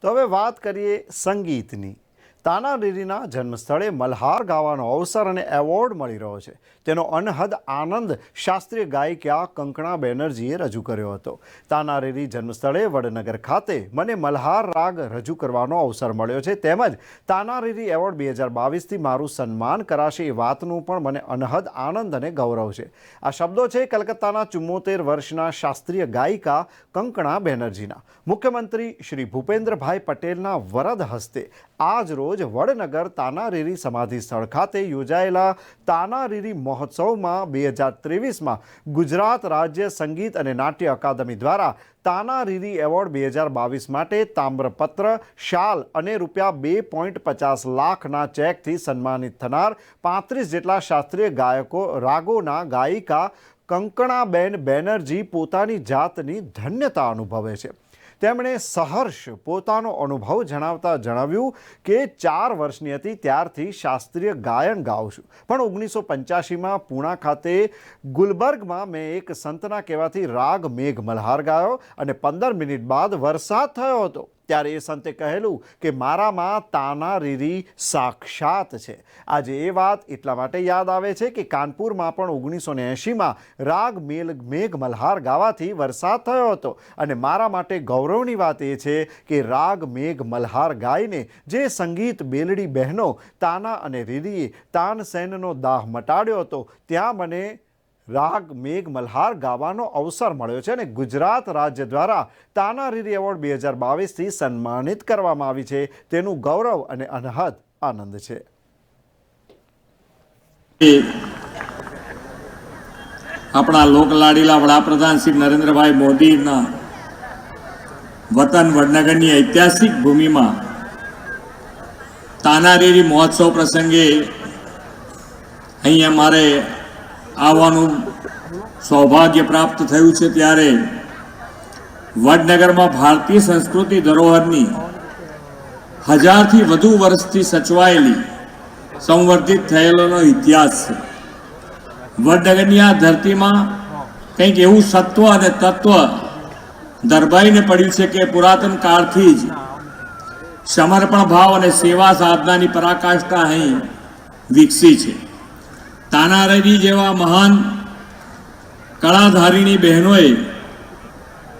તો હવે વાત કરીએ સંગીતની. તાનારીરીના જન્મસ્થળે મલ્હાર ગાવાનો અવસર અને એવોર્ડ મળી રહ્યો છે. તેનો અનહદ આનંદ શાસ્ત્રીય ગાયિકા કંકણા બેનર્જીએ રજૂ કર્યો હતો. તાનારીરી જન્મસ્થળે વડનગર ખાતે મને મલ્હાર રાગ રજૂ કરવાનો અવસર મળ્યો છે. તેમજ તાનારીરી એવોર્ડ બે હજાર બાવીસથી મારું સન્માન કરાશે એ વાતનું પણ મને અનહદ આનંદ અને ગૌરવ છે. આ શબ્દો છે કલકત્તાના ચુમ્મોતેર વર્ષના શાસ્ત્રીય ગાયિકા કંકણા બેનર્જીના. મુખ્યમંત્રી શ્રી ભૂપેન્દ્રભાઈ પટેલના વરદ હસ્તે આજ રોજ વડનગર તાનારીરી સમાધિ સ્થળ ખાતે યોજાયેલા તાનારીરી મહોત્સવમાં બે હજાર ત્રેવીસમાં ગુજરાત રાજ્ય સંગીત અને નાટ્ય અકાદમી દ્વારા તાનારીરી એવોર્ડ બે હજાર બાવીસ માટે તામ્રપત્ર, શાલ અને રૂપિયા બે પોઈન્ટ પચાસ લાખના ચેકથી સન્માનિત થનાર પાંત્રીસ જેટલા શાસ્ત્રીય ગાયકો, રાગોના ગાયિકા કંકણાબેન બેનર્જી પોતાની જાતની ધન્યતા અનુભવે છે. તેમણે સહર્ષ પોતાનો અનુભવ જણાવતા જણાવ્યું કે ચાર વર્ષની હતી, ત્યારથી શાસ્ત્રીય ગાયન ગાઉં છું. પણ ઓગણીસો પંચ્યાસીમાં પૂણા ખાતે ગુલબર્ગમાં મેં એક સંતના કહેવાથી રાગ મેઘ મલ્હાર ગાયો અને પંદર મિનિટ બાદ વરસાદ થયો હતો. ત્યારે એ સંતે કહેલું કે મારામાં તાના રીરી સાક્ષાત છે. આજે એ વાત એટલા માટે યાદ આવે છે કે કાનપુરમાં પણ ઓગણીસો ને એંશીમાં રાગ મેલ મેઘ મલ્હાર ગાવાથી વરસાદ થયો હતો અને મારા માટે ગૌરવની વાત એ છે કે રાગ મેઘ મલ્હાર ગાઈને જે સંગીત બેલડી બહેનો તાના અને રીરીએ તાનસેનનો દાહ મટાડ્યો હતો, ત્યાં મને રાગ, મેઘ, મલ્હાર ગાવાનો અવસર મળ્યો છે અને ગુજરાત રાજ્ય દ્વારા તાનારીરી એવોર્ડ બે હજાર બાવીસથી સન્માનિત કરવામાં આવી છે. તેનું ગૌરવ અને અનહદ આનંદ છે. આપણા લોકલાડીલા વડાપ્રધાન શ્રી નરેન્દ્રભાઈ મોદીના વતન વડનગરની ઐતિહાસિક ભૂમિમાં તાનારીરી મહોત્સવ પ્રસંગે અહીંયા મારે આવવાનું સૌભાગ્ય પ્રાપ્ત થયું છે ત્યારે વડનગરમાં ભારતીય સંસ્કૃતિ ધરોહરની હજારથી વધુ વર્ષથી સચવાયેલી, સંવર્ધિત થયેલોનો ઇતિહાસ છે. વડનગરની આ ધરતીમાં કંઈક એવું સત્વ અને તત્વ દરબાઈને પડ્યું છે કે પુરાતન કાળથી જ સમર્પણ ભાવ અને સેવા સાધનાની પરાકાષ્ઠા અહીં વિકસી છે. તાનારીરી જેવા મહાન કળાધારીણી બહેનોએ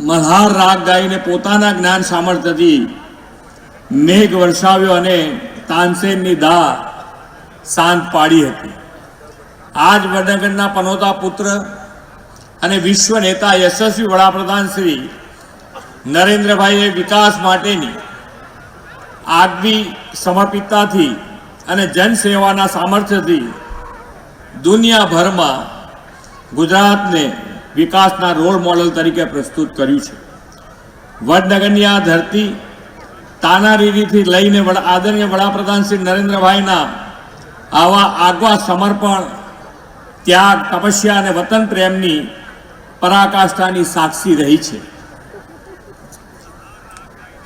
મલ્હાર રાગ ગાઈને પોતાના જ્ઞાન સામર્થ્યથી મેઘ વરસાવ્યો અને તાનસેનની દા શાંત પાડી હતી. આજ વડનગરના પનોતા પુત્ર અને વિશ્વ નેતા યશસ્વી વડાપ્રધાન શ્રી નરેન્દ્રભાઈએ વિકાસ માટેની આગવી સમર્પિતતાથી અને જનસેવાના સામર્થ્યથી દુનિયાભરમાં ગુજરાતને વિકાસના રોલ મોડલ તરીકે પ્રસ્તુત કર્યું છે. વડનગરની આ ધરતી તાનારીરીથી લઈને આદરણીય વડાપ્રધાન શ્રી નરેન્દ્રભાઈના આવા આગવા સમર્પણ, ત્યાગ, તપસ્યા અને વતન પ્રેમની પરાકાષ્ઠાની સાક્ષી રહી છે.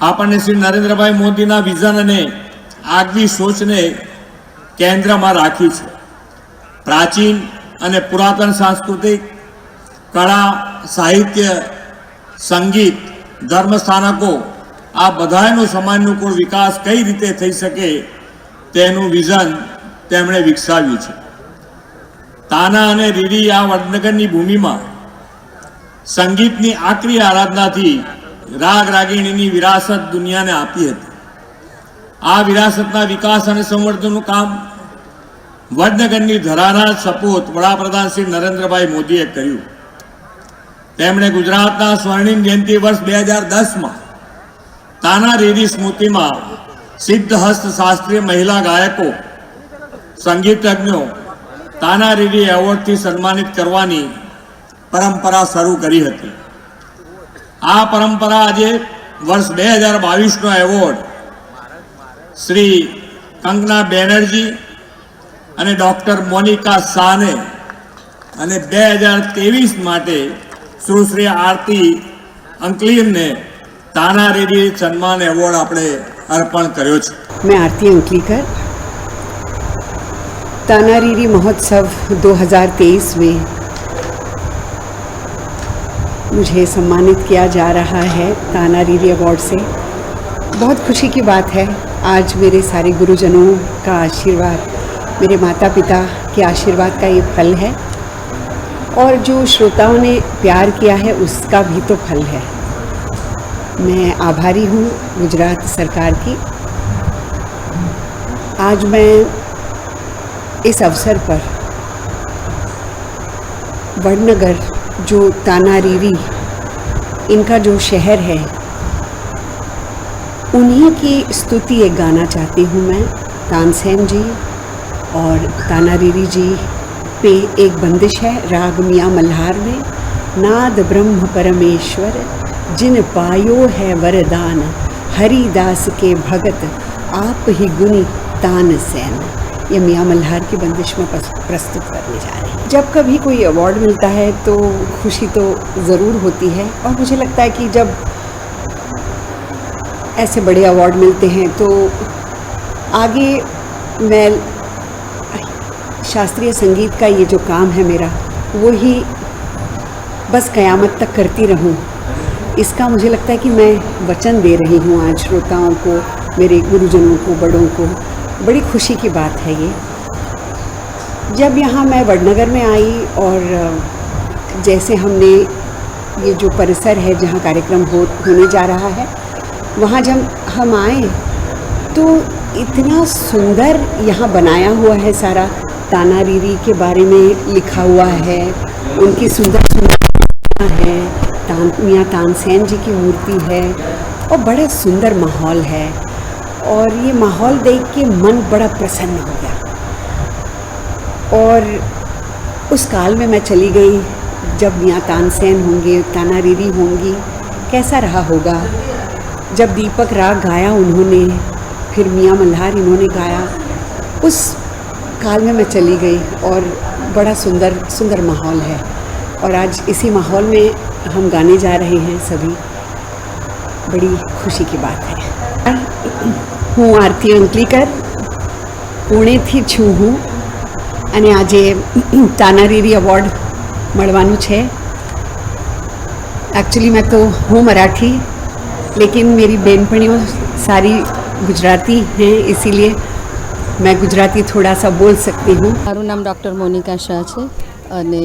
આપણને શ્રી નરેન્દ્રભાઈ મોદીના વિઝન અને આગવી સોચને કેન્દ્રમાં રાખી છે. પ્રાચીન અને પુરાતન સાંસ્કૃતિક કળા, સાહિત્ય, સંગીત ધર્મ સ્થાનકો આ બધાનો સમાનુકૂળ વિકાસ કઈ રીતે થઈ શકે તેનું વિઝન તેમણે વિકસાવ્યું છે. તાના અને રીરી આ વડનગરની ભૂમિમાં સંગીતની આકરી આરાધનાથી રાગ રાગીણીની વિરાસત દુનિયાને આપી હતી. આ વિરાસતના વિકાસ અને સંવર્ધનનું કામ વડનગરની ધરાના સપૂત વડાપ્રધાન શ્રી નરેન્દ્રભાઈ મોદીએ કર્યું તેમણે ગુજરાતના સ્વર્ણિમ જયંતિ વર્ષ બે હજાર દસમાં તાના રેડી સ્મૃતિમાં સિદ્ધહસ્ત શાસ્ત્રીય મહિલા ગાયકો, સંગીતજ્ઞો તાના રેડી એવોર્ડથી સન્માનિત કરવાની પરંપરા શરૂ કરી હતી. આ પરંપરા આજે વર્ષ બે હજાર બાવીસનો એવોર્ડ શ્રી કંગના બેનર્જી અને ડૉક્ટર મોનિકા શાહને અને બે હજાર ત્રેવીસ માટે સુશ્રી આરતી અંકલીરને તાના રેડી સન્માન એવોર્ડ આપણે અર્પણ કર્યો છે मैं आरती अंकलीकर तानारीरी महोत्सव 2023 में मुझे सम्मानित किया जा रहा है तानारीरी अवार्ड से बहुत खुशी की बात है आज मेरे सारे गुरुजनों का आशीर्वाद मेरे माता पिता के आशीर्वाद का ये फल है। और जो श्रोताओं ने प्यार किया है, उसका भी तो फल है। मैं आभारी हूँ गुजरात सरकार की। आज मैं इस अवसर पर वडनगर, जो तानारीरी इनका जो शहर है, उन्हीं की स्तुति एक गाना चाहती हूँ मैं। तानसेन जी और तानारीरी जी पे एक बंदिश है, राग मियाँ मल्हार में। नाद ब्रह्म परमेश्वर, जिन पायो है वरदान, हरिदास के भगत, आप ही गुनी तान सैन। ये मियाँ मल्हार की बंदिश में प्रस्तुत करने जा रही हूँ। जब कभी कोई अवार्ड मिलता है तो खुशी तो ज़रूर होती है। और मुझे लगता है कि जब ऐसे बड़े अवार्ड मिलते हैं तो आगे मैं शास्त्रीय संगीत का ये जो काम है मेरा वो ही बस क़यामत तक करती रहूँ। इसका मुझे लगता है कि मैं वचन दे रही हूँ आज श्रोताओं को, मेरे गुरुजनों को, बड़ों को। बड़ी खुशी की बात है ये। जब यहाँ मैं वडनगर में आई और, जैसे हमने ये जो परिसर है जहाँ कार्यक्रम हो, होने जा रहा है, वहाँ जब हम आए तो इतना सुंदर यहाँ बनाया हुआ है सारा। तानारीरी के बारे में लिखा हुआ है। उनकी सुंदर सुंदर है। तान, मियाँ तानसेन जी की मूर्ति है और बड़ा सुंदर माहौल है। और ये माहौल देख के मन बड़ा प्रसन्न हो गया। और उस काल में मैं चली गई। जब मियाँ तानसेन होंगे, ताना रीरी होंगी, कैसा रहा होगा? जब दीपक राग गाया उन्होंने, फिर मियाँ मल्हार इन्होंने गाया। उस काल में मैं चली गई और बड़ा सुंदर सुंदर माहौल है और आज इसी माहौल में हम गाने जा रहे हैं सभी बड़ी खुशी की बात है હું આરતી અંકલીકર પુણેથી છું હું અને આજે તાનારીરી અવોર્ડ મળવાનું છે एक्चुअली मैं तो हूँ मराठी लेकिन मेरी बहनपणियों सारी गुजराती हैं इसीलिए मैं गुजराती थोड़ा सा बोल सकती हूँ મારું નામ ડૉક્ટર મોનિકા શાહ છે અને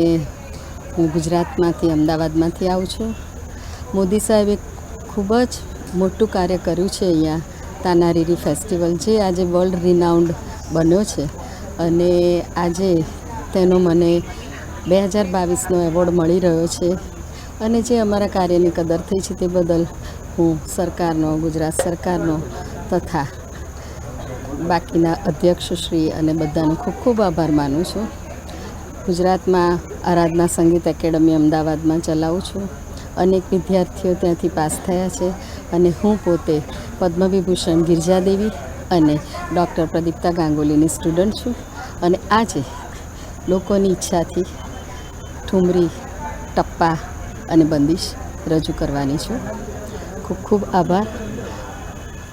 હું ગુજરાતમાંથી અમદાવાદમાંથી આવું છું મોદી સાહેબે ખૂબ જ મોટું કાર્ય કર્યું છે અહીંયા તાનારીરી ફેસ્ટિવલ જે આજે વર્લ્ડ રિનાઉન્ડ બન્યો છે અને આજે તેનો મને બે હજાર બાવીસનો એવોર્ડ મળી રહ્યો છે અને જે અમારા કાર્યની કદર થઈ છે તે બદલ હું સરકારનો ગુજરાત સરકારનો તથા બાકીના અધ્યક્ષશ્રી અને બધાનો ખૂબ ખૂબ આભાર માનું છું. ગુજરાતમાં આરાધના સંગીત એકેડમી અમદાવાદમાં ચલાવું છું. અનેક વિદ્યાર્થીઓ ત્યાંથી પાસ થયા છે અને હું પોતે પદ્મવિભૂષણ ગિરજાદેવી અને ડૉક્ટર પ્રદીપ્તા ગાંગુલીની સ્ટુડન્ટ છું અને આજે લોકોની ઈચ્છાથી ઠુમરી, ટપ્પા અને બંદીશ રજૂ કરવાની છું. ખૂબ ખૂબ આભાર.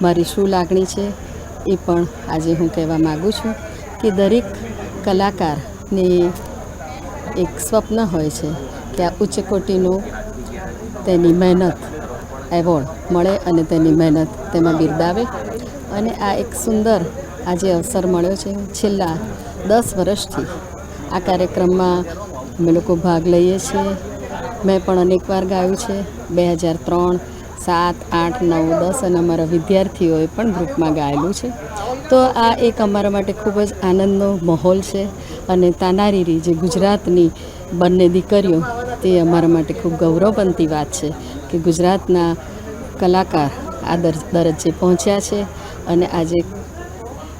મારી શું લાગણી છે? એ પણ આજે હું કહેવા માગું છું કે દરેક કલાકારને એક સ્વપ્ન હોય છે કે આ ઉચ્ચ કોટીનો તેની મહેનત, એવોર્ડ મળે અને તેની મહેનત તેમાં બિરદાવે. અને આ એક સુંદર આજે અવસર મળ્યો છે. છેલ્લા દસ વર્ષથી આ કાર્યક્રમમાં અમે લોકો ભાગ લઈએ છીએ. મેં પણ અનેકવાર ગાયું છે. બે હજાર ત્રણ સાત, આઠ, નવ, દસ અને અમારા વિદ્યાર્થીઓએ પણ ગ્રુપમાં ગાયેલું છે. તો આ એક અમારા માટે ખૂબ જ આનંદનો માહોલ છે અને તાનારીરી જે ગુજરાતની બંને દીકરીઓ, તે અમારા માટે ખૂબ ગૌરવવંતી વાત છે કે ગુજરાતના કલાકાર આ દર, દરજ્જે પહોંચ્યા છે અને આજે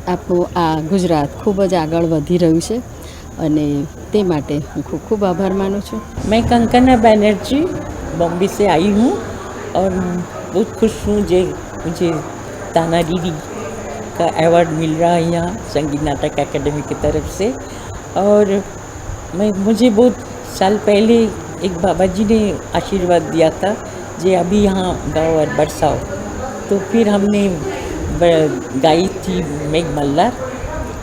આપણું આ ગુજરાત ખૂબ જ આગળ વધી રહ્યું છે અને તે માટે હું ખૂબ ખૂબ આભાર માનું છું. મેં કંકના બેનર્જી બોમ્બે સે આવી હું. और बहुत खुश हूँ जे मुझे ताना दीदी का अवार्ड मिल रहा है यहाँ संगीत नाटक एकेडमी की तरफ़ से। और मैं मुझे बहुत साल पहले एक बाबा जी ने आशीर्वाद दिया था जे अभी यहाँ गाओ और बरसाओ। तो फिर हमने गाई थी मेघ मल्लार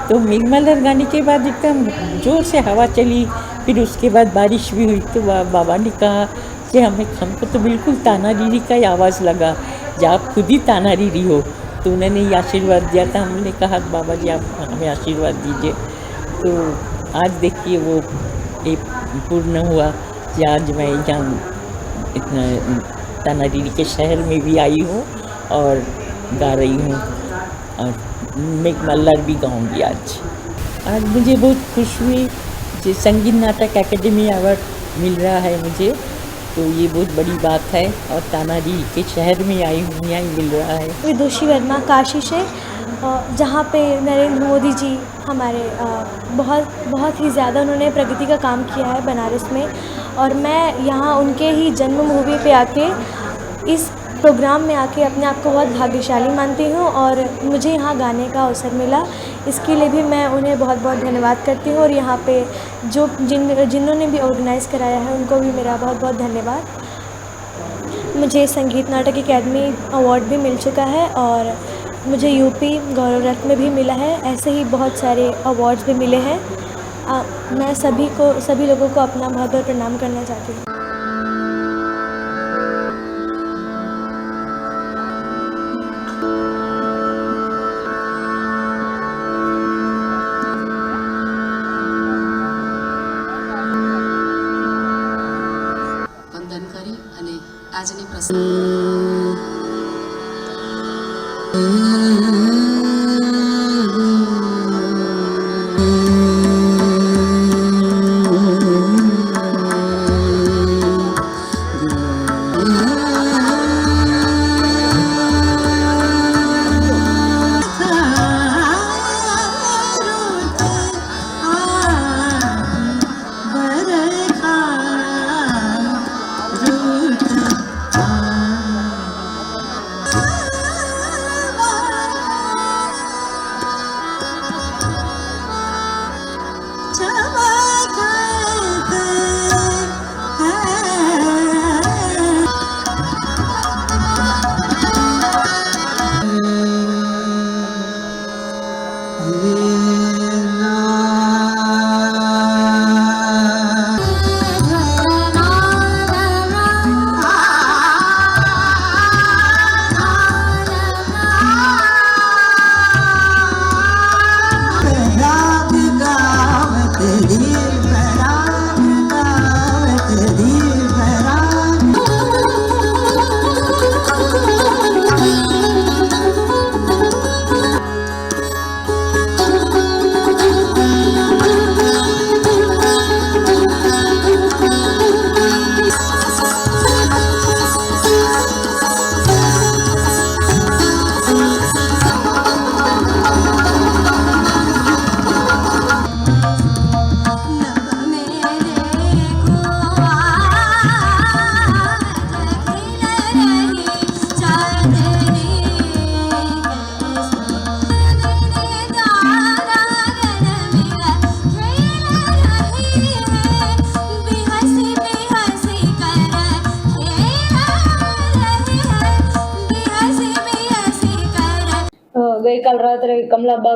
तो मेघ गाने के बाद एकदम ज़ोर से हवा चली फिर उसके बाद बारिश भी हुई तो बा, बाबा ने कहा कि हमें हमको तो बिल्कुल ताना दीदी का ही आवाज़ लगा जब आप खुद ही ताना रीरी हो। तो उन्होंने ये आशीर्वाद दिया था। हमने कहा, बाबा जी, आप हमें आशीर्वाद दीजिए। तो आज देखिए वो एक पूर्ण हुआ कि आज मैं यहाँ इतना ताना रीरी के शहर में भी आई हूँ और गा रही हूँ और मैं मल्लर भी गाऊँगी आज। आज मुझे बहुत खुश हुई संगीत नाटक एकेडमी अवार्ड मिल रहा है मुझे। तो ये बहुत बड़ी बात है और ताना जी के शहर में आई हूँ, यहाँ मिल रहा है। विदुषी वर्मा काशी से जहाँ पे नरेंद्र मोदी जी हमारे बहुत बहुत ही ज़्यादा उन्होंने प्रगति का काम किया है बनारस में और मैं यहाँ उनके ही जन्मभूमि पे आके इस प्रोग्राम में आके अपने आप को बहुत भाग्यशाली मानती हूँ और मुझे यहाँ गाने का अवसर मिला। इसके लिए भी मैं उन्हें बहुत बहुत धन्यवाद करती हूँ और यहाँ पे जो जिन जिन्होंने भी ऑर्गेनाइज़ कराया है उनको भी मेरा बहुत बहुत धन्यवाद। मुझे संगीत नाटक एकेडमी अवार्ड भी मिल चुका है और मुझे यूपी गौरव रत्न में भी मिला है। ऐसे ही बहुत सारे अवार्ड्स भी मिले हैं। अ, मैं सभी को सभी लोगों को अपना बहुत बहुत प्रणाम करना चाहती हूँ। આજની પ્રસંગ you. Kamla Bagh